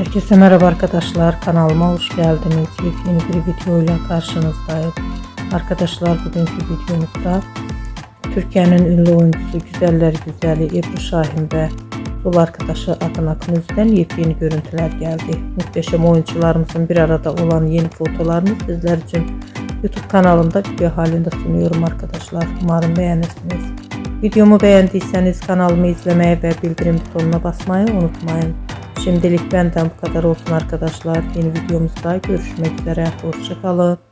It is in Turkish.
Herkese merhaba arkadaşlar. Kanalıma hoş geldiniz. Yepyeni bir videoyla karşınızdayım. Arkadaşlar bugünkü videomuzda Türkiye'nin ünlü oyuncusu Güzeller Güzeli Ebru Şahin ve yol arkadaşı Akın Akınöz'den yepyeni görüntüler geldi. Muhteşem oyuncularımızın bir arada olan yeni fotolarını sizler için YouTube kanalımda video halinde sunuyorum arkadaşlar. Umarım beğenirsiniz. Videomu beğendiyseniz kanalımı izlemeyi ve bildirim butonuna basmayı unutmayın. Şimdilik benden bu kadar olsun arkadaşlar. Yeni videomuzda görüşmek üzere. Hoşçakalın.